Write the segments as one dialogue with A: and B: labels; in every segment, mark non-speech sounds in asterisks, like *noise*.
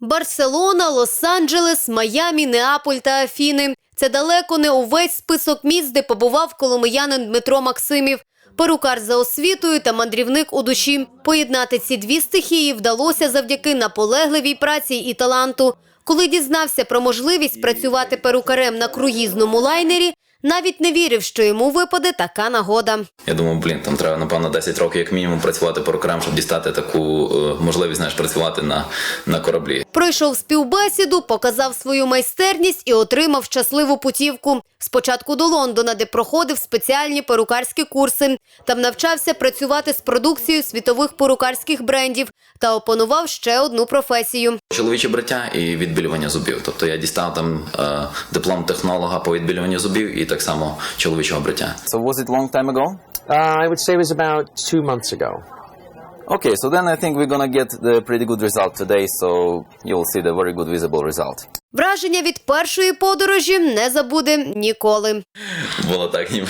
A: Барселона, Лос-Анджелес, Майамі, Неаполь та Афіни. Це далеко не увесь список міст, де побував коломиянин Дмитро Максимів. Перукар за освітою та мандрівник у душі. Поєднати ці дві стихії вдалося завдяки наполегливій праці і таланту. Коли дізнався про можливість працювати перукарем на круїзному лайнері, навіть не вірив, що йому випаде така нагода.
B: Я думав, блін, там треба напевно 10 років як мінімум працювати порукарем, щоб дістати таку е, можливість знаєш, працювати на, на кораблі.
A: Пройшов співбесіду, показав свою майстерність і отримав щасливу путівку. Спочатку до Лондона, де проходив спеціальні перукарські курси. Там навчався працювати з продукцією світових перукарських брендів та опанував ще одну професію.
B: Чоловіче бриття і відбілювання зубів. Тобто я дістав там е, диплом технолога по відбілюванню зубів і так само чоловічого бриття. So was it long time ago?
C: Uh, I would say it was about two months ago.
B: Okay, so then I think we're gonna get the pretty good result today, so you'll see the very good visible result.
A: Враження від першої подорожі не забуде ніколи.
B: Було так, ніби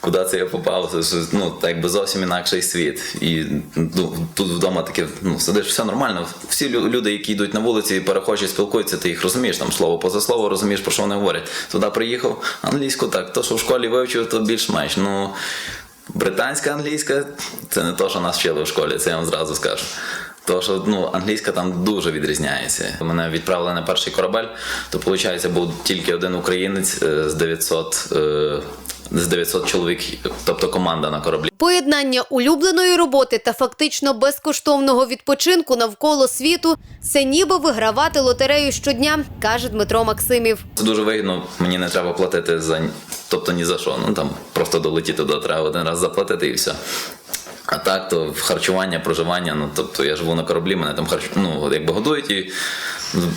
B: куди це я попав. Це ж, ну, так би зовсім інакший світ. І ну, тут вдома таке, ну, сидиш, все нормально. Всі люди, які йдуть на вулиці і перехожі спілкуються, ти їх розумієш, там слово поза слово, розумієш, про що вони говорять. Туди приїхав, англійську так, то, що в школі вивчив, то більш-менш. Ну, британська англійська це не то, що нас вчили в школі, це я вам зразу скажу. Тому що ну, англійська там дуже відрізняється. Мене відправили на перший корабель, то виходить, був тільки один українець е, з 900, е, з 900 чоловік, тобто команда на кораблі.
A: Поєднання улюбленої роботи та фактично безкоштовного відпочинку навколо світу це ніби вигравати лотерею щодня, каже Дмитро Максимів.
B: Це дуже вигідно, мені не треба платити за ні- тобто ні за що. Ну там просто долетіти туди треба один раз заплатити і все. А так, то харчування, проживання, ну тобто я живу на кораблі, мене там харч... ну, якби годують і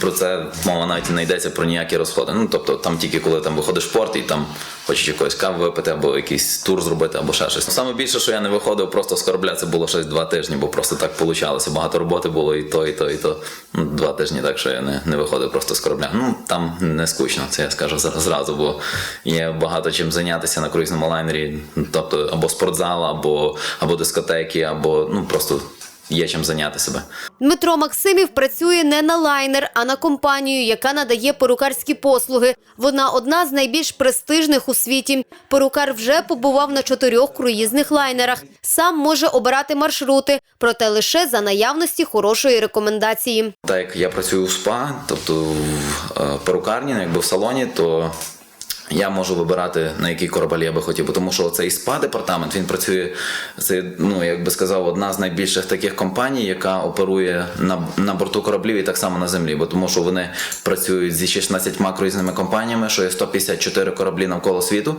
B: про це мова навіть не йдеться про ніякі розходи. Ну тобто там тільки коли там виходиш в порт і там хочеш якоїсь кави випити, або якийсь тур зробити, або ще щось. Саме більше, що я не виходив просто з корабля, це було щось два тижні, бо просто так получалося. Багато роботи було і то, і то, і то. Ну, два тижні так, що я не, не виходив просто з корабля. Ну там не скучно, це я скажу зра- зразу, бо є багато чим зайнятися на круїзному лайнері, тобто або спортзал, або, або дискотеки, або ну просто є чим зайняти себе.
A: Дмитро Максимів працює не на лайнер, а на компанію, яка надає перукарські послуги. Вона одна з найбільш престижних у світі. Перукар вже побував на чотирьох круїзних лайнерах. Сам може обирати маршрути, проте лише за наявності хорошої рекомендації.
B: Так як я працюю в СПА, тобто в е, перукарні, ну, якби в салоні, то я можу вибирати на який корабель я би хотів, тому що цей спа департамент він працює. Це ну як би сказав, одна з найбільших таких компаній, яка оперує на, на борту кораблів і так само на землі. Бо тому, що вони працюють зі 16 круїзними компаніями, що є 154 кораблі навколо світу,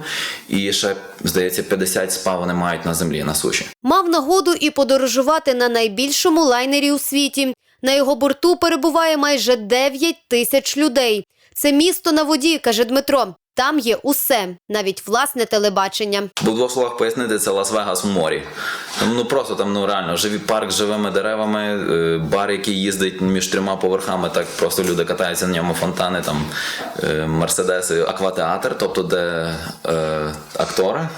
B: і ще здається 50 спа вони мають на землі на суші.
A: Мав нагоду і подорожувати на найбільшому лайнері у світі. На його борту перебуває майже 9 тисяч людей. Це місто на воді, каже Дмитро. Там є усе, навіть власне телебачення.
B: Бо словах пояснити, це Лас-Вегас в морі. Там ну просто там ну реально живий парк з живими деревами, е, бар, який їздить між трьома поверхами, так просто люди катаються на ньому, фонтани, там е, мерседеси, акватеатр, тобто де е, актори.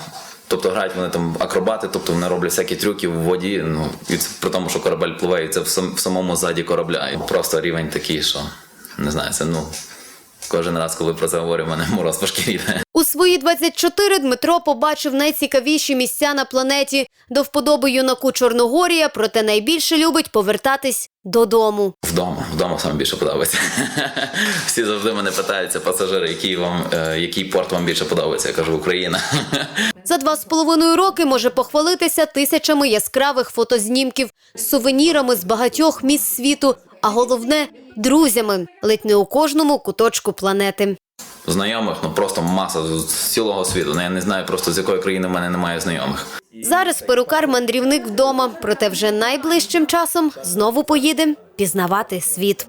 B: Тобто грають вони там акробати, тобто вони роблять всякі трюки в воді. Ну і це при тому, що корабель пливе, і це в самому заді корабля. І просто рівень такий, що не знаю, це ну кожен раз, коли про це говорю, мене мороз по шкірі.
A: У свої 24 Дмитро побачив найцікавіші місця на планеті. До вподоби юнаку Чорногорія, проте найбільше любить повертатись додому.
B: Вдома, вдома саме більше подобається. *laughs* Всі завжди мене питаються, пасажири, який вам е, який порт вам більше подобається. Я кажу, Україна. *laughs*
A: За два з половиною роки може похвалитися тисячами яскравих фотознімків, сувенірами з багатьох міст світу, а головне друзями, ледь не у кожному куточку планети.
B: Знайомих, ну просто маса з цілого світу. Ну, я не знаю просто з якої країни в мене немає знайомих.
A: Зараз перукар-мандрівник вдома, проте вже найближчим часом знову поїде пізнавати світ.